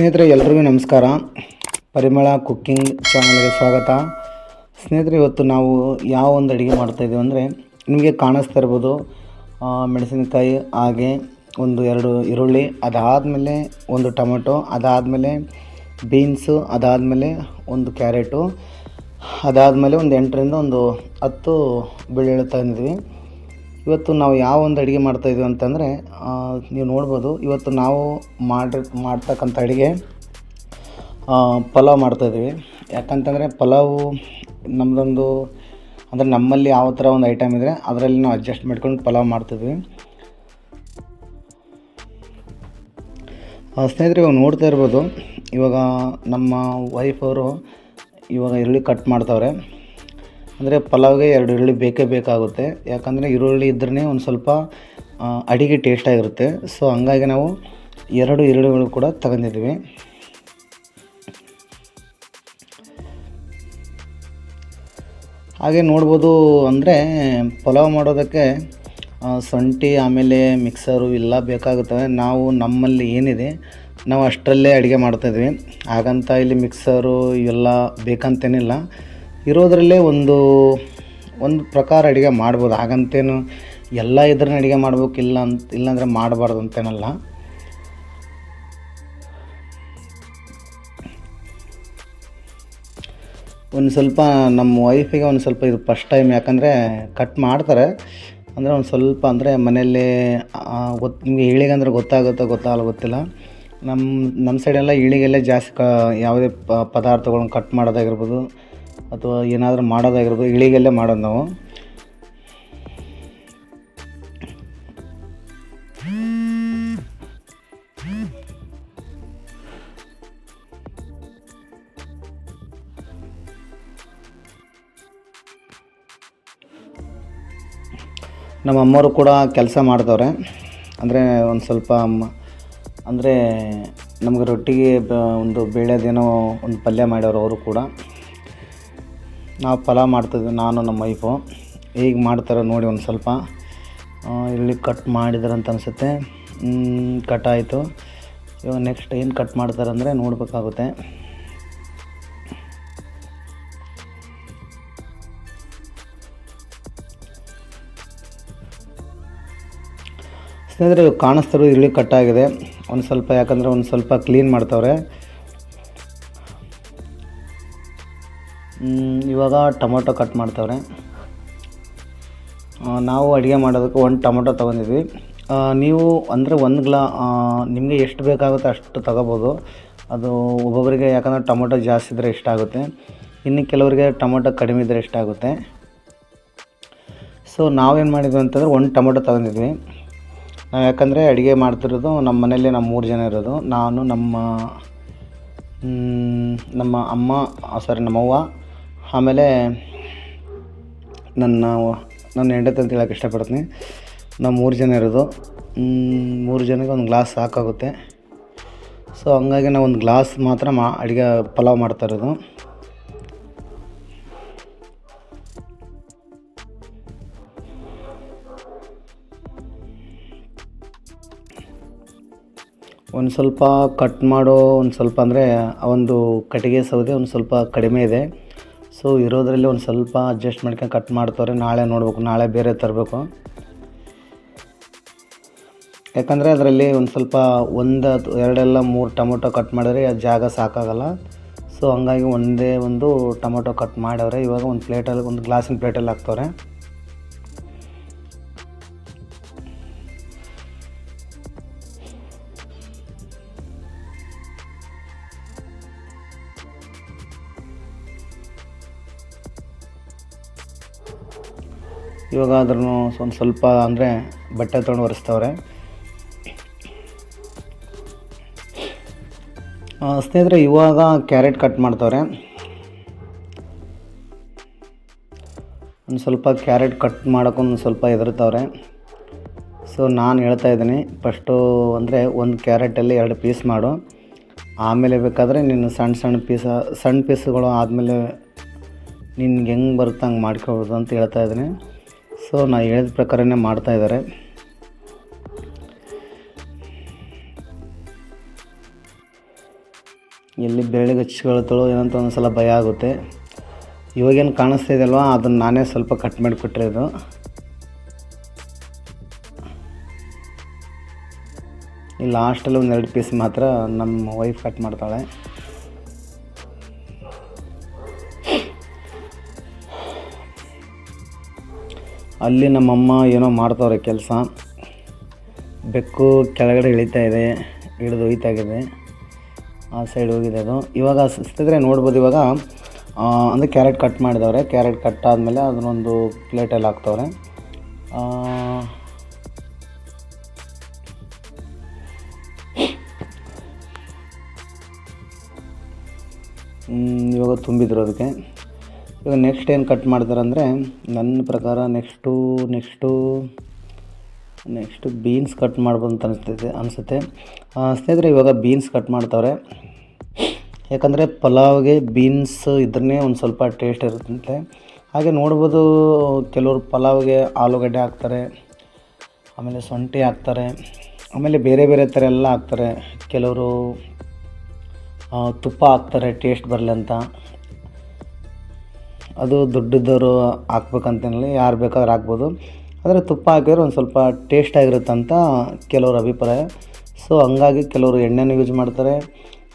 ಸ್ನೇಹಿತರೆ, ಎಲ್ರಿಗೂ ನಮಸ್ಕಾರ. ಪರಿಮಳ ಕುಕ್ಕಿಂಗ್ ಚಾನಲ್ಗೆ ಸ್ವಾಗತ. ಸ್ನೇಹಿತರೆ, ಇವತ್ತು ನಾವು ಯಾವ ಒಂದು ಅಡುಗೆ ಮಾಡ್ತಾಯಿದ್ದೀವಿ ಅಂದರೆ, ನಿಮಗೆ ಕಾಣಿಸ್ತಾ ಇರ್ಬೋದು ಮೆಣಸಿನಕಾಯಿ ಹಾಗೆ ಒಂದು ಎರಡು ಈರುಳ್ಳಿ, ಅದಾದಮೇಲೆ ಒಂದು ಟೊಮೆಟೊ, ಅದಾದಮೇಲೆ ಬೀನ್ಸು, ಅದಾದಮೇಲೆ ಒಂದು ಕ್ಯಾರೆಟು, ಅದಾದಮೇಲೆ ಒಂದು ಎಂಟರಿಂದ ಒಂದು ಹತ್ತು ಬೆಳ್ಳುಳ್ಳಿ ತಂದಿದ್ವಿ ಇವತ್ತು ನಾವು ಯಾವ ಒಂದು ಅಡುಗೆ ಮಾಡ್ತಾಯಿದ್ವಿ ಅಂತಂದರೆ ನೀವು ನೋಡ್ಬೋದು, ಇವತ್ತು ನಾವು ಮಾಡಿ ಮಾಡ್ತಕ್ಕಂಥ ಅಡುಗೆ ಪಲಾವ್ ಮಾಡ್ತಾಯಿದ್ದೀವಿ ಯಾಕಂತಂದರೆ ಪಲಾವು ನಮ್ಮದೊಂದು ಅಂದರೆ ನಮ್ಮಲ್ಲಿ ಯಾವ ಥರ ಒಂದು ಐಟಮ್ ಇದ್ದರೆ ಅದರಲ್ಲಿ ನಾವು ಅಡ್ಜಸ್ಟ್ ಮಾಡ್ಕೊಂಡು ಪಲಾವ್ ಮಾಡ್ತಿದ್ವಿ ಸ್ನೇಹಿತರೆ, ಇವಾಗ ನೋಡ್ತಾ ಇರ್ಬೋದು, ಇವಾಗ ನಮ್ಮ ವೈಫ್ ಅವರು ಇವಾಗ ಈರುಳ್ಳಿ ಕಟ್ ಮಾಡ್ತಾವ್ರೆ. ಅಂದರೆ ಪಲಾವ್ಗೆ ಎರಡು ಈರುಳ್ಳಿ ಬೇಕೇ ಬೇಕಾಗುತ್ತೆ. ಯಾಕಂದರೆ ಈರುಳ್ಳಿ ಇದ್ರೇ ಒಂದು ಸ್ವಲ್ಪ ಅಡಿಗೆ ಟೇಸ್ಟಾಗಿರುತ್ತೆ ಸೊ ಹಂಗಾಗಿ ನಾವು ಎರಡು ಈರುಳ್ಳಿಗಳು ಕೂಡ ತಗೊಂಡಿದ್ವಿ ಹಾಗೆ ನೋಡ್ಬೋದು ಅಂದರೆ ಪಲಾವ್ ಮಾಡೋದಕ್ಕೆ ಸೊಂಟಿ ಆಮೇಲೆ ಮಿಕ್ಸರು ಎಲ್ಲ ಬೇಕಾಗುತ್ತವೆ. ನಾವು ನಮ್ಮಲ್ಲಿ ಏನಿದೆ, ನಾವು ಅಷ್ಟರಲ್ಲೇ ಅಡುಗೆ ಮಾಡ್ತಾಯಿದ್ವಿ ಹಾಗಂತ ಇಲ್ಲಿ ಮಿಕ್ಸರು ಇವೆಲ್ಲ ಬೇಕಂತೇನಿಲ್ಲ. ಇರೋದ್ರಲ್ಲೇ ಒಂದು ಒಂದು ಪ್ರಕಾರ ಅಡುಗೆ ಮಾಡ್ಬೋದು. ಹಾಗಂತೇನು ಎಲ್ಲ ಇದ್ರನ್ನ ಅಡುಗೆ ಮಾಡ್ಬೇಕಿಲ್ಲ ಅಂತ ಇಲ್ಲಾಂದರೆ ಮಾಡಬಾರ್ದು ಅಂತೇನಲ್ಲ. ಒಂದು ಸ್ವಲ್ಪ ನಮ್ಮ ವೈಫಿಗೆ ಒಂದು ಸ್ವಲ್ಪ ಇದು ಫಸ್ಟ್ ಟೈಮ್ ಯಾಕಂದರೆ ಕಟ್ ಮಾಡ್ತಾರೆ. ಅಂದರೆ ಒಂದು ಸ್ವಲ್ಪ ಅಂದರೆ ಮನೆಯಲ್ಲಿ ಗೊತ್ತು ನಿಮಗೆ ಇಳಿಗೆ ಅಂದರೆ ಗೊತ್ತಾಗುತ್ತೋ ಗೊತ್ತಾಗಲ್ಲ ಗೊತ್ತಿಲ್ಲ. ನಮ್ಮ ನಮ್ಮ ಸೈಡೆಲ್ಲ ಈಳಿಗೆಲ್ಲ ಜಾಸ್ತಿ ಕ, ಯಾವುದೇ ಪದಾರ್ಥಗಳನ್ನ ಕಟ್ ಮಾಡೋದಾಗಿರ್ಬೋದು. ಅಥವಾ ಏನಾದರೂ ಮಾಡೋದಾಗಿರ್ಬೋದು, ಇಳಿಗೆಲ್ಲೇ ಮಾಡೋದು ನಾವು. ನಮ್ಮ ಅಮ್ಮವರು ಕೂಡ ಕೆಲಸ ಮಾಡ್ತವ್ರೆ ಅಂದರೆ ಒಂದು ಸ್ವಲ್ಪ ಅಮ್ಮ, ಅಂದರೆ ನಮಗೆ ರೊಟ್ಟಿಗೆ ಒಂದು ಬೇಳೆದೇನೋ ಒಂದು ಪಲ್ಯ ಮಾಡೋರು ಅವರು ಕೂಡ. ನಾವು ಪಲಾವ್ ಮಾಡ್ತಿದ್ವಿ, ನಾನು, ನಮ್ಮ ವೈಫು ಈಗ ಮಾಡ್ತಾರೆ ನೋಡಿ ಒಂದು ಸ್ವಲ್ಪ. ಇಲ್ಲಿ ಕಟ್ ಮಾಡಿದ್ರಂತ ಅನಿಸುತ್ತೆ. ಕಟ್ ಆಯಿತು. ಇವಾಗ ನೆಕ್ಸ್ಟ್ ಏನು ಕಟ್ ಮಾಡ್ತಾರೆ ಅಂದರೆ ನೋಡಬೇಕಾಗುತ್ತೆ. ಸ್ನೇಹಿತರೆ, ಇವಾಗ ಕಾಣಿಸ್ತಿರೋ ಕಟ್ ಒಂದು ಸ್ವಲ್ಪ, ಯಾಕಂದರೆ ಒಂದು ಸ್ವಲ್ಪ ಕ್ಲೀನ್ ಮಾಡ್ತವ್ರೆ. ಇವಾಗ ಟೊಮೊಟೊ ಕಟ್ ಮಾಡ್ತವ್ರೆ. ನಾವು ಅಡುಗೆ ಮಾಡೋದಕ್ಕೆ ಒಂದು ಟೊಮೊಟೊ ತೊಗೊಂಡಿದ್ವಿ. ನೀವು ಅಂದರೆ ಒಂದು ಗ್ಲಾ ನಿಮಗೆ ಎಷ್ಟು ಬೇಕಾಗುತ್ತೆ ಅಷ್ಟು ತಗೋಬೋದು. ಅದು ಒಬ್ಬೊಬ್ಬರಿಗೆ ಯಾಕಂದರೆ ಟೊಮೊಟೊ ಜಾಸ್ತಿ ಇದ್ದರೆ ಇಷ್ಟ ಆಗುತ್ತೆ. ಇನ್ನು ಕೆಲವರಿಗೆ ಟೊಮೊಟೊ ಕಡಿಮೆ ಇದ್ದರೆ ಇಷ್ಟ ಆಗುತ್ತೆ. ಸೊ ನಾವೇನು ಮಾಡಿದ್ವಿ ಅಂತಂದರೆ ಒಂದು ಟೊಮೊಟೊ ತೊಗೊಂಡಿದ್ವಿ. ನಾವು ಯಾಕಂದರೆ ಅಡುಗೆ ಮಾಡ್ತಿರೋದು ನಮ್ಮ ಮನೇಲಿ ನಮ್ಮ ಮೂರು ಜನ ಇರೋದು. ನಾನು, ನಮ್ಮ ನಮ್ಮ ಅಮ್ಮ ಸಾರಿ ನಮ್ಮವ್ವ ಆಮೇಲೆ ನನ್ನ ನನ್ನ ಹೆಂಡತಿ ಅಂತ ಹೇಳಕ್ಕೆ ಇಷ್ಟಪಡ್ತೀನಿ. ನಾವು ಮೂರು ಜನ ಇರೋದು. ಮೂರು ಜನಕ್ಕೆ ಒಂದು ಗ್ಲಾಸ್ ಸಾಕಾಗುತ್ತೆ. ಸೊ ಹಂಗಾಗಿ ನಾವು ಒಂದು ಗ್ಲಾಸ್ ಮಾತ್ರ ಮಾ, ಅಡುಗೆ ಪಲಾವ್ ಮಾಡ್ತಾ ಇರೋದು. ಒಂದು ಸ್ವಲ್ಪ ಕಟ್ ಮಾಡೋ, ಒಂದು ಸ್ವಲ್ಪ ಅಂದರೆ ಆ ಒಂದು ಕಟ್ಟಿಗೆ ಸೌದೆ ಒಂದು ಸ್ವಲ್ಪ ಕಡಿಮೆ ಇದೆ. ಸೊ ಇರೋದ್ರಲ್ಲಿ ಒಂದು ಸ್ವಲ್ಪ ಅಡ್ಜಸ್ಟ್ ಮಾಡ್ಕೊಂಡು ಕಟ್ ಮಾಡ್ತವ್ರೆ. ನಾಳೆ ನೋಡ್ಬೇಕು. ನಾಳೆ ಬೇರೆ ತರಬೇಕು. ಯಾಕಂದರೆ ಅದರಲ್ಲಿ ಒಂದು ಸ್ವಲ್ಪ ಒಂದು ಎರಡೆಲ್ಲ ಮೂರು ಟೊಮೊಟೊ ಕಟ್ ಮಾಡಿದ್ರೆ ಜಾಗ ಸಾಕಾಗಲ್ಲ. ಸೊ ಹಂಗಾಗಿ ಒಂದೇ ಒಂದು ಟೊಮೊಟೊ ಕಟ್ ಮಾಡವ್ರೆ. ಇವಾಗ ಒಂದು ಪ್ಲೇಟಲ್ಲಿ ಒಂದು ಗ್ಲಾಸಿನ ಪ್ಲೇಟಲ್ಲಿ ಹಾಕ್ತವ್ರೆ. ಇವಾಗ ಅದ್ರೂ ಒಂದು ಸ್ವಲ್ಪ ಅಂದರೆ ಬಟ್ಟೆ ತೊಗೊಂಡು ಒರೆಸ್ತವ್ರೆ. ಸ್ನೇಹಿತರೆ, ಇವಾಗ ಕ್ಯಾರೆಟ್ ಕಟ್ ಮಾಡ್ತವ್ರೆ. ಒಂದು ಸ್ವಲ್ಪ ಕ್ಯಾರೆಟ್ ಕಟ್ ಮಾಡೋಕ್ಕೊಂದು ಸ್ವಲ್ಪ ಹೆದರ್ತವ್ರೆ. ಸೊ ನಾನು ಹೇಳ್ತಾ ಇದ್ದೀನಿ, ಫಸ್ಟು ಅಂದರೆ ಒಂದು ಕ್ಯಾರೆಟಲ್ಲಿ ಎರಡು ಪೀಸ್ ಮಾಡು. ಆಮೇಲೆ ಬೇಕಾದರೆ ನೀನು ಸಣ್ಣ ಸಣ್ಣ ಪೀಸ ಸಣ್ಣ ಪೀಸ್ಗಳು ಆದಮೇಲೆ ನಿನ್ಗೆ ಹೆಂಗೆ ಬರುತ್ತೆ ಹಂಗೆ ಮಾಡ್ಕೊಬೋದು ಅಂತ ಹೇಳ್ತಾ ಇದ್ದೀನಿ. ಸೊ ನಾ ಹೇಳಿದ ಪ್ರಕಾರನೇ ಮಾಡ್ತಾ ಇದ್ದಾರೆ. ಎಲ್ಲಿ ಬೆರಳಿಗೆ ಹಚ್ಕೊಳ್ತಾಳೋ ಏನಂತ ಒಂದು ಸಲ ಭಯ ಆಗುತ್ತೆ. ಇವಾಗೇನು ಕಾಣಿಸ್ತಾ ಇದೆಯಲ್ವ ಅದನ್ನು ನಾನೇ ಸ್ವಲ್ಪ ಕಟ್ ಮಾಡಿಕೊಟ್ರೆ ಇದು. ಈ ಲಾಸ್ಟಲ್ಲಿ ಒಂದು ಎರಡು ಪೀಸ್ ಮಾತ್ರ ನಮ್ಮ ವೈಫ್ ಕಟ್ ಮಾಡ್ತಾಳೆ. ಅಲ್ಲಿ ನಮ್ಮಮ್ಮ ಏನೋ ಮಾಡ್ತವ್ರೆ ಕೆಲಸ. ಬೆಕ್ಕು ಕೆಳಗಡೆ ಇಳಿತಾ ಇದೆ, ಹಿಡಿದು ಹೋಯ್ತಾಗಿದೆ ಆ ಸೈಡ್ ಹೋಗಿದೆ ಅದು. ಇವಾಗ ಸಿಕ್ತಿದ್ರೆ ನೋಡ್ಬೋದು ಇವಾಗ ಅಂದರೆ ಕ್ಯಾರೆಟ್ ಕಟ್ ಮಾಡಿದವ್ರೆ. ಕ್ಯಾರೆಟ್ ಕಟ್ ಆದಮೇಲೆ ಅದನ್ನೊಂದು ಪ್ಲೇಟಲ್ಲಿ ಹಾಕ್ತವ್ರೆ. ಇವಾಗ ತುಂಬಿದ್ರು ಅದಕ್ಕೆ. ಇವಾಗ ನೆಕ್ಸ್ಟ್ ಏನು ಕಟ್ ಮಾಡ್ತಾರೆ ಅಂದರೆ ನನ್ನ ಪ್ರಕಾರ next next next beans cut ಮಾಡ್ಬೋದು ಅಂತ ಅನಿಸ್ತೈತೆ. ಅನಿಸುತ್ತೆ ಸ್ನೇಹಿತರೆ, ಇವಾಗ ಬೀನ್ಸ್ ಕಟ್ ಮಾಡ್ತಾವ್ರೆ. ಯಾಕಂದರೆ ಪಲಾವ್ಗೆ ಬೀನ್ಸ್ ಇದ್ರೇ ಒಂದು ಸ್ವಲ್ಪ ಟೇಸ್ಟ್ ಇರುತ್ತಂತೆ. ಹಾಗೆ ನೋಡ್ಬೋದು ಕೆಲವರು ಪಲಾವ್ಗೆ ಆಲೂಗಡ್ಡೆ ಹಾಕ್ತಾರೆ, ಆಮೇಲೆ ಶುಂಠಿ ಹಾಕ್ತಾರೆ, ಆಮೇಲೆ ಬೇರೆ ಬೇರೆ ಥರ ಎಲ್ಲ ಹಾಕ್ತಾರೆ. ಕೆಲವರು ತುಪ್ಪ ಹಾಕ್ತಾರೆ ಟೇಸ್ಟ್ ಬರಲಿ ಅಂತ. ಅದು ದುಡ್ಡಿದ್ದವರು ಹಾಕ್ಬೇಕಂತೇನಿಲ್ಲ ಯಾರು ಬೇಕಾದ್ರೂ ಹಾಕ್ಬೋದು. ಆದರೆ ತುಪ್ಪ ಹಾಕಿದ್ರೆ ಒಂದು ಸ್ವಲ್ಪ ಟೇಸ್ಟ್ ಆಗಿರುತ್ತೆ ಅಂತ ಕೆಲವ್ರ ಅಭಿಪ್ರಾಯ. ಸೊ ಹಂಗಾಗಿ ಕೆಲವರು ಎಣ್ಣೆನೂ ಯೂಸ್ ಮಾಡ್ತಾರೆ,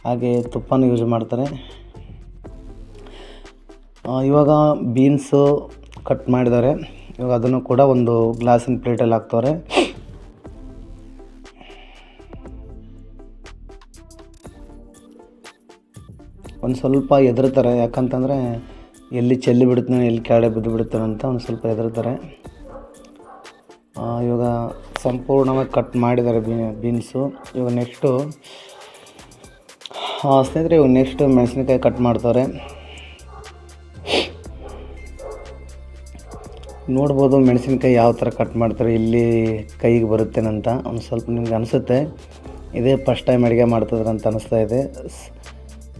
ಹಾಗೆ ತುಪ್ಪನೂ ಯೂಸ್ ಮಾಡ್ತಾರೆ. ಇವಾಗ ಬೀನ್ಸು ಕಟ್ ಮಾಡಿದ್ದಾರೆ. ಇವಾಗ ಅದನ್ನು ಕೂಡ ಒಂದು ಗ್ಲಾಸಿನ ಪ್ಲೇಟಲ್ಲಿ ಹಾಕ್ತವ್ರೆ. ಒಂದು ಸ್ವಲ್ಪ ಎದುರುತ್ತಾರೆ ಯಾಕಂತಂದರೆ ಎಲ್ಲಿ ಚೆಲ್ಲಿ ಬಿಡ್ತಾನೆ, ಎಲ್ಲಿ ಕೆಳಗೆ ಬಿದ್ದು ಬಿಡ್ತಾನೆ ಅಂತ ಒಂದು ಸ್ವಲ್ಪ ಹೆದರ್ತಾರೆ. ಇವಾಗ ಸಂಪೂರ್ಣವಾಗಿ ಕಟ್ ಮಾಡಿದ್ದಾರೆ ಬೀನ್ಸು. ಇವಾಗ ನೆಕ್ಸ್ಟು ಸ್ನೇಹಿತರೆ, ಇವಾಗ ನೆಕ್ಸ್ಟ್ ಮೆಣಸಿನಕಾಯಿ ಕಟ್ ಮಾಡ್ತಾರೆ. ನೋಡ್ಬೋದು ಮೆಣಸಿನಕಾಯಿ ಯಾವ ಥರ ಕಟ್ ಮಾಡ್ತಾರೆ, ಇಲ್ಲಿ ಕೈಗೆ ಬರುತ್ತೇನಂತ. ಒಂದು ಸ್ವಲ್ಪ ನಿಮ್ಗೆ ಅನಿಸುತ್ತೆ. ಇದೇ ಫಸ್ಟ್ ಟೈಮ್ ಅಡುಗೆ ಮಾಡ್ತಿದ್ರೆ ಅಂತ ಅನಿಸ್ತಾ ಇದೆ.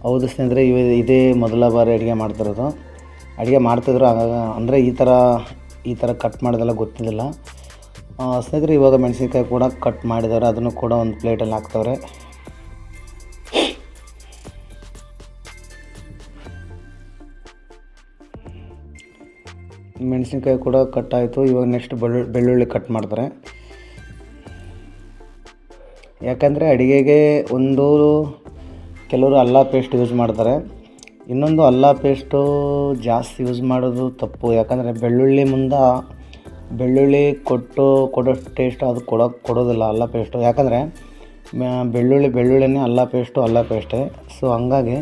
ಹೌದು ಸ್ನೇಹಿತರೆ, ಇವ, ಇದೇ ಮೊದಲ ಬಾರಿ ಅಡುಗೆ ಮಾಡ್ತಿರೋದು. ಅಡುಗೆ ಮಾಡ್ತಿದ್ರು, ಆಗಾಗ ಅಂದರೆ ಈ ಥರ ಈ ಥರ ಕಟ್ ಮಾಡೋದೆಲ್ಲ ಗೊತ್ತಿದ್ದಿಲ್ಲ. ಸ್ನೇಹಿತರೆ ಇವಾಗ ಮೆಣಸಿನ್ಕಾಯಿ ಕೂಡ ಕಟ್ ಮಾಡಿದ್ದಾರೆ, ಅದನ್ನು ಕೂಡ ಒಂದು ಪ್ಲೇಟಲ್ಲಿ ಹಾಕ್ತವ್ರೆ. ಮೆಣಸಿನ್ಕಾಯಿ ಕೂಡ ಕಟ್ ಆಯಿತು, ಇವಾಗ ನೆಕ್ಸ್ಟ್ ಬೆಳ್ಳುಳ್ಳಿ ಬೆಳ್ಳುಳ್ಳಿ ಕಟ್ ಮಾಡ್ತಾರೆ. ಯಾಕಂದರೆ ಅಡುಗೆಗೆ ಒಂದು ಕೆಲವರು ಅಲ್ಲ ಪೇಸ್ಟ್ ಯೂಸ್ ಮಾಡ್ತಾರೆ. ಇನ್ನೊಂದು ಅಲ್ಲ ಪೇಸ್ಟು ಜಾಸ್ತಿ ಯೂಸ್ ಮಾಡೋದು ತಪ್ಪು. ಯಾಕಂದರೆ ಬೆಳ್ಳುಳ್ಳಿ ಮುಂದೆ ಬೆಳ್ಳುಳ್ಳಿ ಕೊಟ್ಟು ಕೊಡೋ ಟೇಸ್ಟ್ ಅದು ಕೊಡೋ, ಕೊಡೋದಿಲ್ಲ ಅಲ್ಲ ಪೇಸ್ಟು. ಯಾಕಂದರೆ ಬೆಳ್ಳುಳ್ಳಿ, ಬೆಳ್ಳುಳ್ಳಿನೇ ಅಲ್ಲ ಪೇಸ್ಟು, ಅಲ್ಲ ಪೇಸ್ಟೇ. ಸೊ ಹಂಗಾಗಿ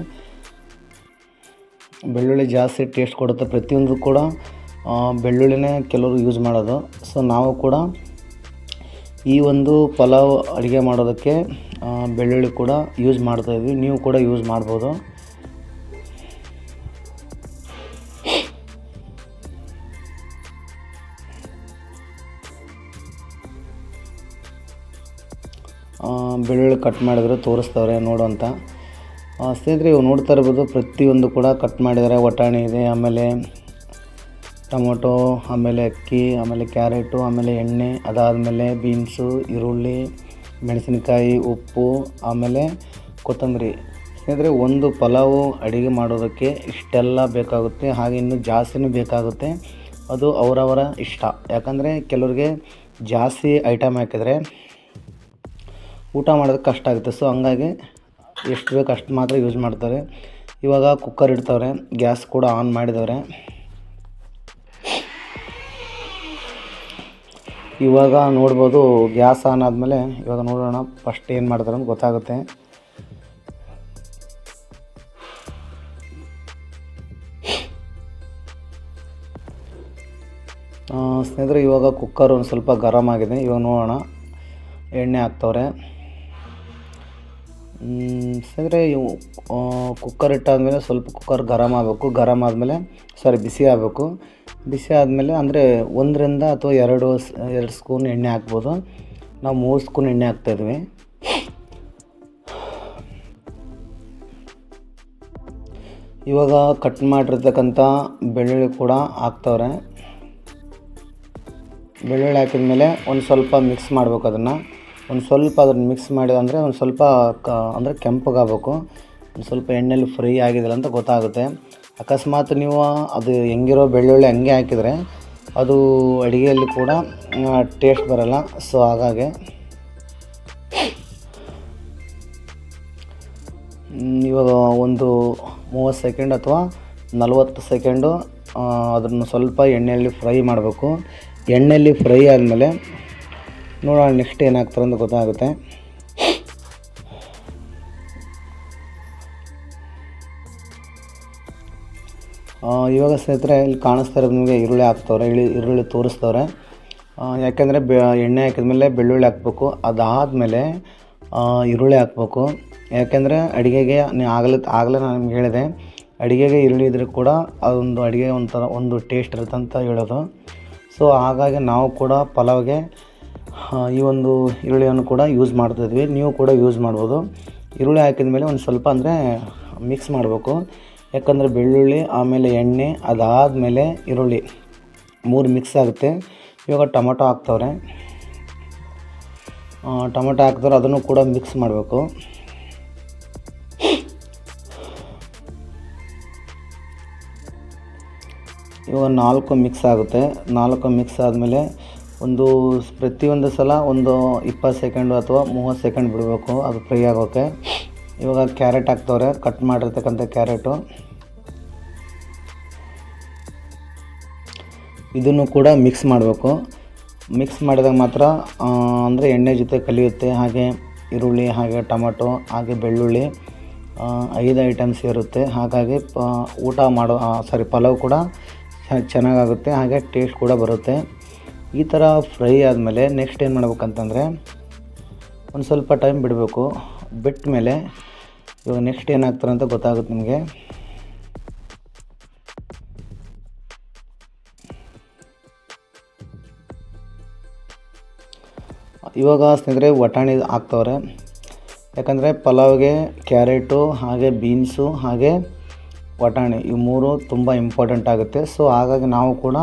ಬೆಳ್ಳುಳ್ಳಿ ಜಾಸ್ತಿ ಟೇಸ್ಟ್ ಕೊಡುತ್ತೆ ಪ್ರತಿಯೊಂದು ಕೂಡ ಬೆಳ್ಳುಳ್ಳಿನೇ ಕೆಲವರು ಯೂಸ್ ಮಾಡೋದು. ಸೊ ನಾವು ಕೂಡ ಈ ಒಂದು ಪಲಾವ್ ಅಡುಗೆ ಮಾಡೋದಕ್ಕೆ ಬೆಳ್ಳುಳ್ಳಿ ಕೂಡ ಯೂಸ್ ಮಾಡ್ತಾಯಿದ್ವಿ ನೀವು ಕೂಡ ಯೂಸ್ ಮಾಡ್ಬೋದು. ಬೆಳ್ಳುಳ್ಳಿ ಕಟ್ ಮಾಡಿದ್ರೆ ತೋರಿಸ್ತವ್ರೆ ನೋಡು ಅಂತ. ಸ್ನೇಹಿತರೆ ಇವು ನೋಡ್ತಾ ಇರ್ಬೋದು, ಪ್ರತಿಯೊಂದು ಕೂಡ ಕಟ್ ಮಾಡಿದ್ದಾರೆ ವಟಾಣಿ ಇದೆ, ಆಮೇಲೆ ಟೊಮೊಟೊ, ಆಮೇಲೆ ಅಕ್ಕಿ, ಆಮೇಲೆ ಕ್ಯಾರೆಟು, ಆಮೇಲೆ ಎಣ್ಣೆ, ಅದಾದಮೇಲೆ ಬೀನ್ಸು, ಈರುಳ್ಳಿ, ಮೆಣಸಿನಕಾಯಿ, ಉಪ್ಪು, ಆಮೇಲೆ ಕೊತ್ತಂಬರಿ. ಸ್ನೇಹಿತರೆ, ಒಂದು ಪಲಾವು ಅಡುಗೆ ಮಾಡೋದಕ್ಕೆ ಇಷ್ಟೆಲ್ಲ ಬೇಕಾಗುತ್ತೆ. ಹಾಗೆ ಇನ್ನೂ ಜಾಸ್ತಿನೂ ಬೇಕಾಗುತ್ತೆ. ಅದು ಅವರವರ ಇಷ್ಟ. ಯಾಕಂದರೆ, ಕೆಲವ್ರಿಗೆ ಜಾಸ್ತಿ ಐಟಮ್ ಹಾಕಿದರೆ ಊಟ ಮಾಡೋದಕ್ಕೆ ಕಷ್ಟ ಆಗುತ್ತೆ. ಸೊ ಹಂಗಾಗಿ ಎಷ್ಟು ಬೇಕು ಅಷ್ಟು ಮಾತ್ರ ಯೂಸ್ ಮಾಡ್ತಾರೆ. ಇವಾಗ ಕುಕ್ಕರ್ ಇಡ್ತವ್ರೆ ಗ್ಯಾಸ್ ಕೂಡ ಆನ್ ಮಾಡಿದವ್ರೆ. ಇವಾಗ ನೋಡ್ಬೋದು ಗ್ಯಾಸ್ ಆನ್ ಆದಮೇಲೆ ಇವಾಗ ನೋಡೋಣ ಫಸ್ಟ್ ಏನು ಮಾಡ್ತಾರೆ ಅಂತ ಗೊತ್ತಾಗುತ್ತೆ. ಸ್ನೇಹಿತರೆ, ಇವಾಗ ಕುಕ್ಕರ್ ಒಂದು ಸ್ವಲ್ಪ ಗರಮ್ ಆಗಿದೆ. ಇವಾಗ ನೋಡೋಣ. ಎಣ್ಣೆ ಹಾಕ್ತವ್ರೆ. ಸ್ನೇಹಿತರೆ, ಇವು ಕುಕ್ಕರ್ ಇಟ್ಟಾದಮೇಲೆ ಸ್ವಲ್ಪ ಕುಕ್ಕರ್ ಗರಮ್ ಆಗಬೇಕು. ಗರಮ್ ಆದಮೇಲೆ ಸಾರಿ ಬಿಸಿ ಆಗಬೇಕು. ಬಿಸಿ ಆದಮೇಲೆ, ಅಂದರೆ ಒಂದರಿಂದ ಅಥವಾ ಎರಡು ಎರಡು ಸ್ಪೂನ್ ಎಣ್ಣೆ ಹಾಕ್ಬೋದು. ನಾವು ಮೂರು ಸ್ಪೂನ್ ಎಣ್ಣೆ ಹಾಕ್ತಾಯಿದ್ವಿ ಇವಾಗ ಕಟ್ ಮಾಡಿರ್ತಕ್ಕಂಥ ಬೆಳ್ಳುಳ್ಳಿ ಕೂಡ ಹಾಕ್ತವ್ರೆ. ಬೆಳ್ಳುಳ್ಳಿ ಹಾಕಿದ್ಮೇಲೆ ಒಂದು ಸ್ವಲ್ಪ ಮಿಕ್ಸ್ ಮಾಡಬೇಕು ಅದನ್ನು. ಒಂದು ಸ್ವಲ್ಪ ಅದನ್ನು ಮಿಕ್ಸ್ ಮಾಡಿದ ಅಂದರೆ ಒಂದು ಸ್ವಲ್ಪ ಕ, ಅಂದರೆ ಕೆಂಪಗಾಗಬೇಕು. ಒಂದು ಸ್ವಲ್ಪ ಎಣ್ಣೆಯಲ್ಲಿ ಫ್ರೈ ಆಗಿದಿಲ್ಲ ಅಂತ ಗೊತ್ತಾಗುತ್ತೆ. ಅಕಸ್ಮಾತ್ ನೀವು ಅದು ಹೆಂಗಿರೋ ಬೆಳ್ಳುಳ್ಳಿ ಹಂಗೆ ಹಾಕಿದರೆ ಅದು ಅಡುಗೆಯಲ್ಲಿ ಕೂಡ ಟೇಸ್ಟ್ ಬರಲ್ಲ. ಸೊ ಹಾಗಾಗಿ ಇವಾಗ ಒಂದು ಮೂವತ್ತು ಸೆಕೆಂಡ್ ಅಥವಾ ನಲವತ್ತು ಸೆಕೆಂಡು ಅದನ್ನು ಸ್ವಲ್ಪ ಎಣ್ಣೆಯಲ್ಲಿ ಫ್ರೈ ಮಾಡಬೇಕು. ಎಣ್ಣೆಯಲ್ಲಿ ಫ್ರೈ ಆದಮೇಲೆ ನೋಡೋಣ ನೆಕ್ಸ್ಟ್ ಏನಾಗ್ತಾರೆ ಅಂತ ಗೊತ್ತಾಗುತ್ತೆ. ಇವಾಗ ಸ್ನೇಹಿತರೆ, ಇಲ್ಲಿ ಕಾಣಿಸ್ತಾ ಇರೋದು ನಿಮಗೆ ಈರುಳ್ಳಿ ಹಾಕ್ತವ್ರೆ, ಇಳಿ, ಈರುಳ್ಳಿ ತೋರಿಸ್ತವ್ರೆ ಯಾಕೆಂದರೆ ಬೆ, ಎಣ್ಣೆ ಹಾಕಿದ್ಮೇಲೆ ಬೆಳ್ಳುಳ್ಳಿ ಹಾಕ್ಬೇಕು. ಅದಾದಮೇಲೆ ಈರುಳ್ಳಿ ಹಾಕ್ಬೇಕು. ಯಾಕೆಂದರೆ ಅಡುಗೆಗೆ ಆಗಲೇ ಆಗಲೇ ನಾನು ನಿಮ್ಗೆ ಹೇಳಿದೆ, ಅಡುಗೆಗೆ ಈರುಳ್ಳಿ ಇದ್ದರೆ ಕೂಡ ಅದೊಂದು ಅಡುಗೆ ಒಂಥರ, ಒಂದು ಟೇಸ್ಟ್ ಇರುತ್ತೆ ಅಂತ ಹೇಳೋದು. ಸೊ, ಹಾಗಾಗಿ ನಾವು ಕೂಡ ಪಲಾವ್ಗೆ ಈ ಒಂದು ಈರುಳ್ಳಿಯನ್ನು ಕೂಡ ಯೂಸ್ ಮಾಡ್ತಾಯಿದ್ವಿ ನೀವು ಕೂಡ ಯೂಸ್ ಮಾಡ್ಬೋದು. ಈರುಳ್ಳಿ ಹಾಕಿದ ಮೇಲೆ ಒಂದು ಸ್ವಲ್ಪ ಅಂದರೆ ಮಿಕ್ಸ್ ಮಾಡಬೇಕು. ಯಾಕಂದರೆ ಬೆಳ್ಳುಳ್ಳಿ, ಆಮೇಲೆ ಎಣ್ಣೆ, ಅದಾದಮೇಲೆ ಈರುಳ್ಳಿ ಮೂರು ಮಿಕ್ಸ್ ಆಗುತ್ತೆ. ಇವಾಗ ಟೊಮೊಟೊ ಹಾಕ್ತವ್ರೆ. ಟೊಮೊಟೊ ಹಾಕಿದ್ರೆ ಅದನ್ನು ಕೂಡ ಮಿಕ್ಸ್ ಮಾಡಬೇಕು. ಇವಾಗ ನಾಲ್ಕು ಮಿಕ್ಸ್ ಆಗುತ್ತೆ. ನಾಲ್ಕು ಮಿಕ್ಸ್ ಆದಮೇಲೆ ಒಂದು ಪ್ರತಿಯೊಂದು ಸಲ ಒಂದು ಇಪ್ಪತ್ತು ಸೆಕೆಂಡು ಅಥವಾ ಮೂವತ್ತು ಸೆಕೆಂಡ್ ಬಿಡಬೇಕು, ಅದು ಫ್ರೈ ಆಗೋಕ್ಕೆ ಇವಾಗ ಕ್ಯಾರೆಟ್ ಹಾಕ್ತವ್ರೆ, ಕಟ್ ಮಾಡಿರ್ತಕ್ಕಂಥ ಕ್ಯಾರೆಟು. ಇದನ್ನು ಕೂಡ ಮಿಕ್ಸ್ ಮಾಡಬೇಕು. ಮಿಕ್ಸ್ ಮಾಡಿದಾಗ ಮಾತ್ರ ಅಂದರೆ ಎಣ್ಣೆ ಜೊತೆ ಕಲಿಯುತ್ತೆ, ಹಾಗೆ ಈರುಳ್ಳಿ, ಹಾಗೆ ಟೊಮಟೊ, ಹಾಗೆ ಬೆಳ್ಳುಳ್ಳಿ ಐದು ಐಟಮ್ಸ್ ಇರುತ್ತೆ. ಹಾಗಾಗಿ, ಪ, ಊಟ ಮಾಡೋ ಸಾರಿ, ಪಲಾವ್ ಕೂಡ ಚೆನ್ನಾಗಾಗುತ್ತೆ, ಹಾಗೆ ಟೇಸ್ಟ್ ಕೂಡ ಬರುತ್ತೆ. ಈ ಥರ ಫ್ರೈ ಆದಮೇಲೆ ನೆಕ್ಸ್ಟ್ ಏನು ಮಾಡ್ಬೇಕಂತಂದರೆ ಒಂದು ಸ್ವಲ್ಪ ಟೈಮ್ ಬಿಡಬೇಕು. ಬಿಟ್ಟ ಮೇಲೆ ಇವಾಗ ನೆಕ್ಸ್ಟ್ ಏನಾಗ್ತಾರೆ ಅಂತ ಗೊತ್ತಾಗುತ್ತೆ ನಿಮಗೆ. ಇವಾಗ ಸ್ನೇಹಿತರೆ ವಟಾಣಿ ಹಾಕ್ತವ್ರೆ. ಯಾಕಂದರೆ ಪಲಾವ್ಗೆ ಕ್ಯಾರೆಟು, ಹಾಗೆ ಬೀನ್ಸು, ಹಾಗೆ ವಟಾಣಿ ಇವು ಮೂರು ತುಂಬ ಇಂಪಾರ್ಟೆಂಟ್ ಆಗುತ್ತೆ. ಸೊ ಹಾಗಾಗಿ ನಾವು ಕೂಡ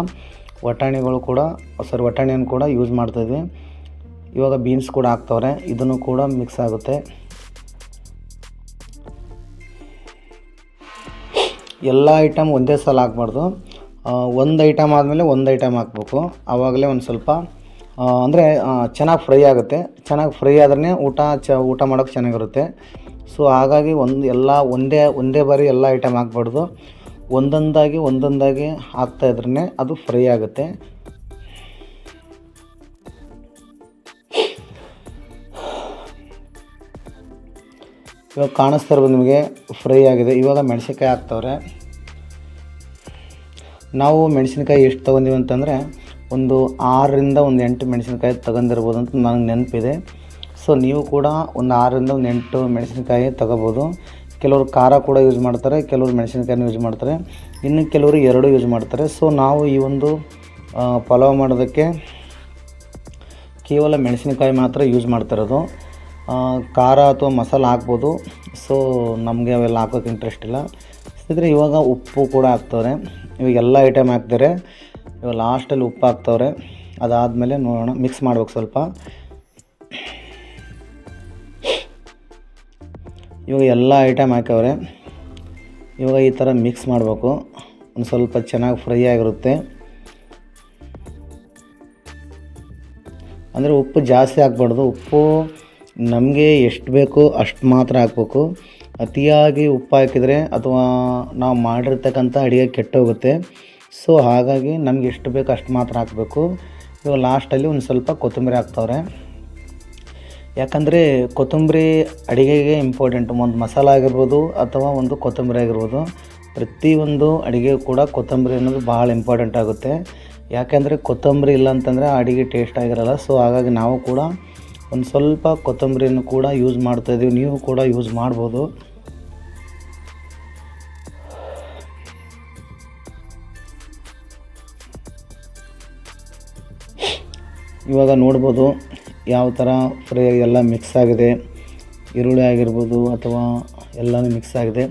ವಟಾಣಿಗಳು ಕೂಡ ಸಾರಿ ವಟಾಣಿಯನ್ನು ಕೂಡ ಯೂಸ್ ಮಾಡ್ತಾಯಿದ್ವಿ ಇವಾಗ ಬೀನ್ಸ್ ಕೂಡ ಹಾಕ್ತವ್ರೆ, ಇದನ್ನು ಕೂಡ ಮಿಕ್ಸ್ ಆಗುತ್ತೆ. ಎಲ್ಲ ಐಟಮ್ ಒಂದೇ ಸಲ ಹಾಕ್ಬಾರ್ದು. ಒಂದು ಐಟಮ್ ಆದಮೇಲೆ ಒಂದು ಐಟಮ್ ಹಾಕ್ಬೇಕು. ಆವಾಗಲೇ ಒಂದು ಸ್ವಲ್ಪ ಅಂದರೆ ಚೆನ್ನಾಗಿ ಫ್ರೈ ಆಗುತ್ತೆ. ಚೆನ್ನಾಗಿ ಫ್ರೈ ಆದ್ರೆ ಊಟ ಚ, ಊಟ ಮಾಡೋಕ್ಕೆ ಚೆನ್ನಾಗಿರುತ್ತೆ. ಸೊ ಹಾಗಾಗಿ ಒಂದು ಎಲ್ಲ ಒಂದೇ ಒಂದೇ ಬಾರಿ ಎಲ್ಲ ಐಟಮ್ ಹಾಕ್ಬಾರ್ದು. ಒಂದೊಂದಾಗಿ ಒಂದೊಂದಾಗಿ ಹಾಕ್ತಾ ಇದ್ರೆ ಅದು ಫ್ರೈ ಆಗುತ್ತೆ. ಇವಾಗ ಕಾಣಿಸ್ತಾ ಇರ್ಬೋದು ನಿಮಗೆ ಫ್ರೈ ಆಗಿದೆ. ಇವಾಗ ಮೆಣಸಿನ್ಕಾಯಿ ಹಾಕ್ತವ್ರೆ. ನಾವು ಮೆಣಸಿನ್ಕಾಯಿ ಎಷ್ಟು ತೊಗೊಂಡಿವಿ ಅಂತಂದರೆ ಒಂದು ಆರರಿಂದ ಒಂದು ಎಂಟು ಮೆಣಸಿನ್ಕಾಯಿ ತಗೊಂಡಿರ್ಬೋದು ಅಂತ ನನಗೆ ನೆನಪಿದೆ. ಸೊ ನೀವು ಕೂಡ ಒಂದು ಆರರಿಂದ ಒಂದು ಎಂಟು ಮೆಣಸಿನ್ಕಾಯಿ ತಗೋಬೋದು. ಕೆಲವರು ಖಾರ ಕೂಡ ಯೂಸ್ ಮಾಡ್ತಾರೆ, ಕೆಲವರು ಮೆಣಸಿನ್ಕಾಯಿನ ಯೂಸ್ ಮಾಡ್ತಾರೆ. ಇನ್ನು ಕೆಲವರು ಎರಡು ಯೂಸ್ ಮಾಡ್ತಾರೆ. ಸೊ ನಾವು ಈ ಒಂದು ಪಲಾವ್ ಮಾಡೋದಕ್ಕೆ ಕೇವಲ ಮೆಣಸಿನಕಾಯಿ ಮಾತ್ರ ಯೂಸ್ ಮಾಡ್ತಿರೋದು ಖಾರ ಅಥವಾ ಮಸಾಲೆ ಹಾಕ್ಬೋದು. ಸೊ ನಮಗೆ ಅವೆಲ್ಲ ಹಾಕೋಕೆ ಇಂಟ್ರೆಸ್ಟ್ ಇಲ್ಲ. ಇದ್ರೆ ಇವಾಗ ಉಪ್ಪು ಕೂಡ ಹಾಕ್ತವ್ರೆ. ಇವಾಗ ಎಲ್ಲ ಐಟಮ್ ಹಾಕ್ತಾರೆ. ಇವಾಗ ಲಾಸ್ಟಲ್ಲಿ ಉಪ್ಪು ಹಾಕ್ತವ್ರೆ. ಅದಾದಮೇಲೆ ನೋಡೋಣ ಮಿಕ್ಸ್ ಮಾಡ್ಬೇಕು ಸ್ವಲ್ಪ. ಇವಾಗ ಎಲ್ಲ ಐಟಮ್ ಹಾಕವ್ರೆ. ಇವಾಗ ಈ ಥರ ಮಿಕ್ಸ್ ಮಾಡಬೇಕು. ಒಂದು ಸ್ವಲ್ಪ ಚೆನ್ನಾಗಿ ಫ್ರೈ ಆಗಿರುತ್ತೆ. ಅಂದರೆ ಉಪ್ಪು ಜಾಸ್ತಿ ಹಾಕ್ಬಾರ್ದು. ಉಪ್ಪು ನಮಗೆ ಎಷ್ಟು ಬೇಕೋ ಅಷ್ಟು ಮಾತ್ರ ಹಾಕ್ಬೇಕು. ಅತಿಯಾಗಿ ಉಪ್ಪು ಹಾಕಿದರೆ ಅಥವಾ ನಾವು ಮಾಡಿರ್ತಕ್ಕಂಥ ಅಡುಗೆ ಕೆಟ್ಟೋಗುತ್ತೆ. ಸೊ ಹಾಗಾಗಿ ನಮ್ಗೆ ಎಷ್ಟು ಬೇಕೋ ಅಷ್ಟು ಮಾತ್ರ ಹಾಕಬೇಕು. ಇವಾಗ ಲಾಸ್ಟಲ್ಲಿ ಒಂದು ಸ್ವಲ್ಪ ಕೊತ್ತಂಬರಿ ಹಾಕ್ತವ್ರೆ. ಯಾಕಂದರೆ ಕೊತ್ತಂಬರಿ ಅಡುಗೆಗೆ ಇಂಪಾರ್ಟೆಂಟ್ ಒಂದು ಮಸಾಲ ಆಗಿರ್ಬೋದು ಅಥವಾ ಒಂದು ಕೊತ್ತಂಬರಿ ಆಗಿರ್ಬೋದು. ಪ್ರತಿಯೊಂದು ಅಡುಗೆ ಕೂಡ ಕೊತ್ತಂಬರಿ ಅನ್ನೋದು ಭಾಳ ಇಂಪಾರ್ಟೆಂಟ್ ಆಗುತ್ತೆ. ಯಾಕೆಂದರೆ ಕೊತ್ತಂಬರಿ ಇಲ್ಲ ಅಂತಂದರೆ ಆ ಅಡುಗೆ ಟೇಸ್ಟ್ ಆಗಿರಲ್ಲ. ಸೊ ಹಾಗಾಗಿ ನಾವು ಕೂಡ ಒಂದು ಸ್ವಲ್ಪ ಕೊತ್ತಂಬರಿಯನ್ನು ಕೂಡ ಯೂಸ್ ಮಾಡ್ತಾಯಿದ್ದೀವಿ ನೀವು ಕೂಡ ಯೂಸ್ ಮಾಡ್ಬೋದು. ಇವಾಗ ನೋಡ್ಬೋದು. ಯಾವ ಥರ ಫ್ರೈ ಎಲ್ಲ ಮಿಕ್ಸ್ ಆಗಿದೆ, ಈರುಳ್ಳಿ ಆಗಿರ್ಬೋದು ಅಥವಾ ಎಲ್ಲನೂ ಮಿಕ್ಸ್ ಆಗಿದೆ.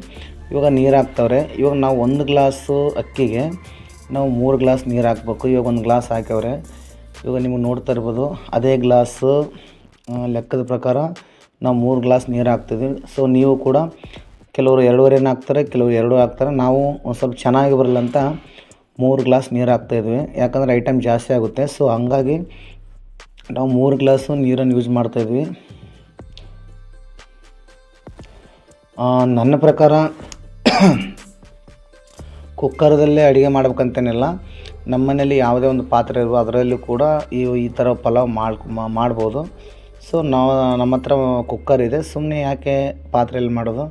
ಇವಾಗ ನೀರು ಹಾಕ್ತವ್ರೆ, ಇವಾಗ ನಾವು ಒಂದು ಗ್ಲಾಸು ಅಕ್ಕಿಗೆ ನಾವು ಮೂರು ಗ್ಲಾಸ್ ನೀರು ಹಾಕ್ಬೇಕು. ಇವಾಗ ಒಂದು ಗ್ಲಾಸ್ ಹಾಕ್ಯವ್ರೆ, ಇವಾಗ ನಿಮಗೆ ನೋಡ್ತಾ ಇರ್ಬೋದು, ಅದೇ ಗ್ಲಾಸು ಲೆಕ್ಕದ ಪ್ರಕಾರ ನಾವು ಮೂರು ಗ್ಲಾಸ್ ನೀರು ಹಾಕ್ತಿದ್ವಿ. ಸೊ ನೀವು ಕೂಡ ಕೆಲವರು ಎರಡೂವರೆನ ಹಾಕ್ತಾರೆ, ಕೆಲವರು ಎರಡು ಹಾಕ್ತಾರೆ. ನಾವು ಒಂದು ಸ್ವಲ್ಪ ಚೆನ್ನಾಗಿ ಬರಲ್ಲ ಅಂತ ಮೂರು ಗ್ಲಾಸ್ ನೀರು ಹಾಕ್ತಾಯಿದ್ವಿ ಯಾಕಂದರೆ ಐಟಮ್ ಜಾಸ್ತಿ ಆಗುತ್ತೆ. ಸೊ ಹಂಗಾಗಿ ನಾವು ಮೂರು ಗ್ಲಾಸು ನೀರನ್ನು ಯೂಸ್ ಮಾಡ್ತಾಯಿದ್ವಿ ನನ್ನ ಪ್ರಕಾರ ಕುಕ್ಕರ್ದಲ್ಲೇ ಅಡುಗೆ ಮಾಡ್ಬೇಕಂತೇನಿಲ್ಲ. ನಮ್ಮ ಮನೇಲಿ ಯಾವುದೇ ಒಂದು ಪಾತ್ರೆ ಇರುವ ಅದರಲ್ಲೂ ಕೂಡ ಈ ಈ ಥರ ಪಲಾವ್ ಮಾಡ್ಕೊ ಮಾಡ್ಬೋದು. ಸೊ ನಾವು ನಮ್ಮ ಹತ್ರ ಕುಕ್ಕರ್ ಇದೆ. ಸುಮ್ಮನೆ ಯಾಕೆ ಪಾತ್ರೆಯಲ್ಲಿ ಮಾಡೋದು?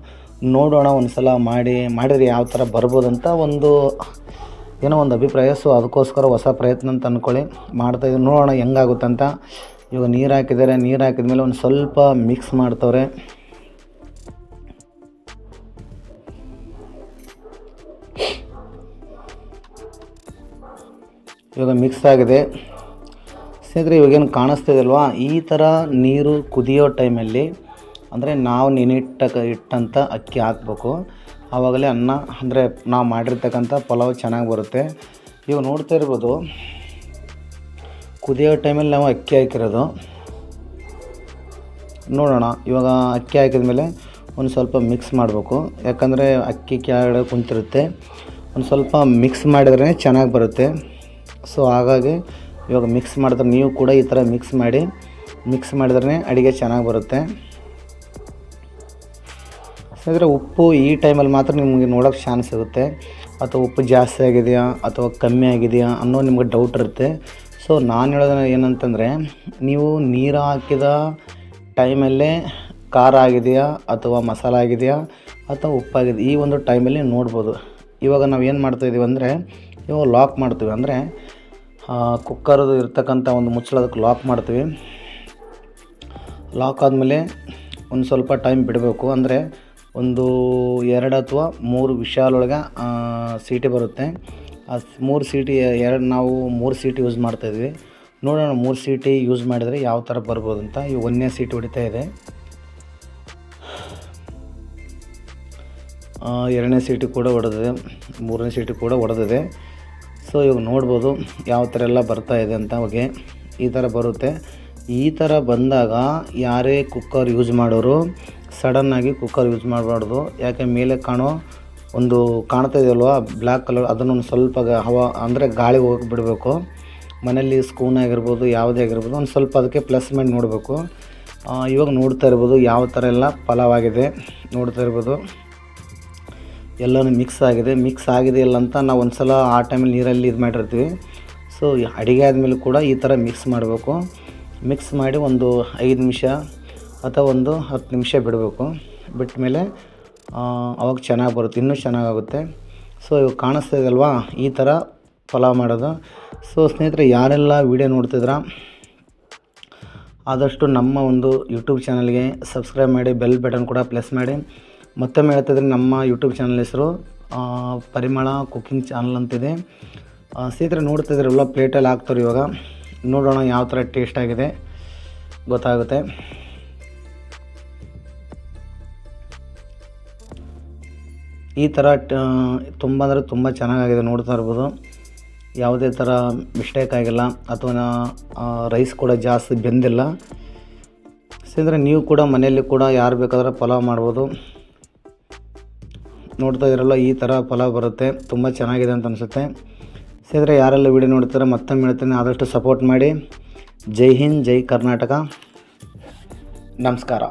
ನೋಡೋಣ ಒಂದು ಸಲ ಮಾಡಿ, ಮಾಡಿದರೆ ಯಾವ ಥರ ಬರ್ಬೋದಂತ ಒಂದು ಏನೋ ಒಂದು ಅಭಿಪ್ರಾಯ, ಸೊ ಅದಕ್ಕೋಸ್ಕರ ಹೊಸ ಪ್ರಯತ್ನ ಅಂತ ಅಂದ್ಕೊಳ್ಳಿ. ಮಾಡ್ತಾಯಿದ್ದೀವಿ ನೋಡೋಣ ಹೆಂಗಾಗುತ್ತಂತ. ಇವಾಗ ನೀರು ಹಾಕಿದ್ದಾರೆ, ನೀರು ಹಾಕಿದ್ಮೇಲೆ ಒಂದು ಸ್ವಲ್ಪ ಮಿಕ್ಸ್ ಮಾಡ್ತವ್ರೆ. ಇವಾಗ ಮಿಕ್ಸ್ ಆಗಿದೆ. ಸ್ನೇಹಿತರೆ ಇವಾಗೇನು ಕಾಣಿಸ್ತಿದಲ್ವಾ ಈ ಥರ ನೀರು ಕುದಿಯೋ ಟೈಮಲ್ಲಿ ಅಂದರೆ ನಾವು ನೆನಿಟ್ಟ ಇಟ್ಟಂಥ ಅಕ್ಕಿ ಹಾಕ್ಬೇಕು. ಆವಾಗಲೇ ಅನ್ನ, ಅಂದರೆ ನಾವು ಮಾಡಿರ್ತಕ್ಕಂಥ ಪಲಾವ್ ಚೆನ್ನಾಗಿ ಬರುತ್ತೆ. ಇವಾಗ ನೋಡ್ತಾ ಇರ್ಬೋದು, ಕುದಿಯೋ ಟೈಮಲ್ಲಿ ನಾವು ಅಕ್ಕಿ ಹಾಕಿರೋದು. ನೋಡೋಣ, ಇವಾಗ ಅಕ್ಕಿ ಹಾಕಿದ ಮೇಲೆ ಒಂದು ಸ್ವಲ್ಪ ಮಿಕ್ಸ್ ಮಾಡಬೇಕು. ಯಾಕಂದರೆ ಅಕ್ಕಿ ಕೆಳಗಡೆ ಕುಂತಿರುತ್ತೆ. ಒಂದು ಸ್ವಲ್ಪ ಮಿಕ್ಸ್ ಮಾಡಿದ್ರೆ ಚೆನ್ನಾಗಿ ಬರುತ್ತೆ. ಸೊ ಹಾಗಾಗಿ ಇವಾಗ ಮಿಕ್ಸ್ ಮಾಡಿದ್ರೆ ನೀವು ಕೂಡ ಈ ಥರ ಮಿಕ್ಸ್ ಮಾಡಿ ಮಿಕ್ಸ್ ಮಾಡಿದ್ರೆ ಅಡುಗೆ ಚೆನ್ನಾಗಿ ಬರುತ್ತೆ. ಅಂದರೆ ಉಪ್ಪು ಈ ಟೈಮಲ್ಲಿ ಮಾತ್ರ ನಿಮಗೆ ನೋಡೋಕ್ಕೆ ಚಾನ್ಸ್ ಸಿಗುತ್ತೆ. ಅಥವಾ ಉಪ್ಪು ಜಾಸ್ತಿ ಆಗಿದೆಯಾ, ಅಥವಾ ಕಮ್ಮಿ ಆಗಿದೆಯಾ ಅನ್ನೋ ನಿಮ್ಗೆ ಡೌಟ್ ಇರುತ್ತೆ. ಸೊ ನಾನು ಹೇಳೋದು ಏನಂತಂದರೆ, ನೀವು ನೀರು ಹಾಕಿದ ಟೈಮಲ್ಲೇ ಖಾರ ಆಗಿದೆಯಾ, ಅಥವಾ ಮಸಾಲ ಆಗಿದೆಯಾ, ಅಥವಾ ಉಪ್ಪಾಗಿದೆ ಈ ಒಂದು ಟೈಮಲ್ಲಿ ನೋಡ್ಬೋದು. ಇವಾಗ ನಾವು ಏನು ಮಾಡ್ತಾಯಿದ್ದೀವಿ ಅಂದರೆ, ಇವಾಗ ಲಾಕ್ ಮಾಡ್ತೀವಿ. ಅಂದರೆ ಕುಕ್ಕರ್ದು ಇರ್ತಕ್ಕಂಥ ಒಂದು ಮುಚ್ಚಳದಕ್ಕೆ ಲಾಕ್ ಮಾಡ್ತೀವಿ. ಲಾಕ್ ಆದಮೇಲೆ ಒಂದು ಸ್ವಲ್ಪ ಟೈಮ್ ಬಿಡಬೇಕು. ಅಂದರೆ ಒಂದು ಎರಡು ಅಥವಾ ಮೂರು ವಿಶಾಲೊಳಗೆ ಸೀಟಿ ಬರುತ್ತೆ. ಆ ಮೂರು ಸೀಟಿ, ಎರಡು, ನಾವು ಮೂರು ಸೀಟಿ ಯೂಸ್ ಮಾಡ್ತಾಯಿದ್ವಿ ನೋಡೋಣ, ಮೂರು ಸೀಟಿ ಯೂಸ್ ಮಾಡಿದರೆ ಯಾವ ಥರ ಬರ್ಬೋದು ಅಂತ. ಈ ಒಂದನೇ ಸೀಟಿ ಹೊಡಿತಾ ಇದೆ. ಎರಡನೇ ಸೀಟಿ ಕೂಡ ಹೊಡೆದಿದೆ. ಮೂರನೇ ಸೀಟಿ ಕೂಡ ಹೊಡೆದಿದೆ. ಸೊ, ಇವಾಗ ನೋಡ್ಬೋದು ಯಾವ ಥರ ಎಲ್ಲ ಬರ್ತಾ ಇದೆ ಅಂತ. ಅವಾಗೆ ಈ ಥರ ಬರುತ್ತೆ. ಈ ಥರ ಬಂದಾಗ ಯಾರೇ ಕುಕ್ಕರ್ ಯೂಸ್ ಮಾಡೋರು ಸಡನ್ನಾಗಿ ಕುಕ್ಕರ್ ಯೂಸ್ ಮಾಡಬಾರ್ದು. ಯಾಕೆ ಮೇಲೆ ಕಾಣೋ ಒಂದು ಕಾಣ್ತಾ ಇದೆಯಲ್ವ ಬ್ಲ್ಯಾಕ್ ಕಲರ್ ಅದನ್ನೊಂದು ಸ್ವಲ್ಪ ಹವಾ, ಅಂದರೆ ಗಾಳಿ ಹೋಗಿ ಬಿಡಬೇಕು. ಮನೇಲಿ ಸ್ಕೂನ್ ಆಗಿರ್ಬೋದು, ಯಾವುದೇ ಆಗಿರ್ಬೋದು, ಒಂದು ಸ್ವಲ್ಪ ಅದಕ್ಕೆ ಪ್ಲಸ್ ಮಾಡಿ ನೋಡಬೇಕು. ಇವಾಗ ನೋಡ್ತಾ ಇರ್ಬೋದು, ಯಾವ ಥರ ಎಲ್ಲ ಪಲಾವ್ ಆಗಿದೆ ನೋಡ್ತಾ ಇರ್ಬೋದು. ಎಲ್ಲನೂ ಮಿಕ್ಸ್ ಆಗಿದೆ. ಮಿಕ್ಸ್ ಆಗಿದೆ ಇಲ್ಲ ಅಂತ ನಾವು ಒಂದು ಸಲ ಆ ಟೈಮಲ್ಲಿ ನೀರಲ್ಲಿ ಇದು ಮಾಡಿರ್ತೀವಿ. ಸೊ ಅಡುಗೆ ಆದಮೇಲೆ ಕೂಡ ಈ ಥರ ಮಿಕ್ಸ್ ಮಾಡಬೇಕು. ಮಿಕ್ಸ್ ಮಾಡಿ ಒಂದು ಐದು ನಿಮಿಷ ಅಥವಾ ಒಂದು ಹತ್ತು ನಿಮಿಷ ಬಿಡಬೇಕು. ಬಿಟ್ಟ ಮೇಲೆ ಅವಾಗ ಚೆನ್ನಾಗಿ ಬರುತ್ತೆ, ಇನ್ನೂ ಚೆನ್ನಾಗಾಗುತ್ತೆ. ಸೊ ಇವಾಗ ಕಾಣಿಸ್ತಾ ಇದಲ್ವಾ ಈ ಥರ ಪಲಾವ್ ಮಾಡೋದು. ಸೊ ಸ್ನೇಹಿತರೆ, ಯಾರೆಲ್ಲ ವೀಡಿಯೋ ನೋಡ್ತಿದ್ರ ಆದಷ್ಟು ನಮ್ಮ ಒಂದು ಯೂಟ್ಯೂಬ್ ಚಾನಲ್ಗೆ ಸಬ್ಸ್ಕ್ರೈಬ್ ಮಾಡಿ, ಬೆಲ್ ಬಟನ್ ಕೂಡ ಪ್ರೆಸ್ ಮಾಡಿ. ಮತ್ತೊಮ್ಮೆ ಹೇಳ್ತಿದ್ರೆ ನಮ್ಮ ಯೂಟ್ಯೂಬ್ ಚಾನಲ್ ಹೆಸರು ಪರಿಮಳ ಕುಕ್ಕಿಂಗ್ ಚಾನಲ್ ಅಂತಿದೆ. ಸ್ನೇಹಿತರೆ ಸ್ನೇಹಿತರೆ ನೋಡ್ತಿದ್ರಲ್ಲ ಪ್ಲೇಟಲ್ಲಿ ಹಾಕ್ತಾರೆ ಇವಾಗ. ನೋಡೋಣ ಯಾವ ಥರ ಟೇಸ್ಟ್ ಆಗಿದೆ. ಗೊತ್ತಾಗುತ್ತೆ. ಈ ಥರ ತುಂಬ ಅಂದರೆ ತುಂಬ ಚೆನ್ನಾಗಾಗಿದೆ ನೋಡ್ತಾ ಇರ್ಬೋದು. ಯಾವುದೇ ಥರ ಮಿಸ್ಟೇಕ್ ಆಗಿಲ್ಲ. ಅಥವಾ ರೈಸ್ ಕೂಡ ಜಾಸ್ತಿ ಬೆಂದಿಲ್ಲ. ಅಂದರೆ ನೀವು ಕೂಡ ಮನೆಯಲ್ಲಿ ಕೂಡ ಯಾರು ಬೇಕಾದ್ರೆ ಪಲಾವ್ ಮಾಡ್ಬೋದು. ನೋಡ್ತಾ ಇದ್ರಲ್ಲ ಈ ಥರ ಪಲಾವ್ ಬರುತ್ತೆ. ತುಂಬ ಚೆನ್ನಾಗಿದೆ ಅಂತ ಅನಿಸುತ್ತೆ. ಸ್ನೇಹಿತರೆ ಯಾರೆಲ್ಲ ವಿಡಿಯೋ ನೋಡ್ತಾರೆ ಮತ್ತೊಮ್ಮೆ ಹೇಳ್ತೇನೆ. ಆದಷ್ಟು ಸಪೋರ್ಟ್ ಮಾಡಿ. ಜೈ ಹಿಂದ್, ಜೈ ಕರ್ನಾಟಕ. ನಮಸ್ಕಾರ.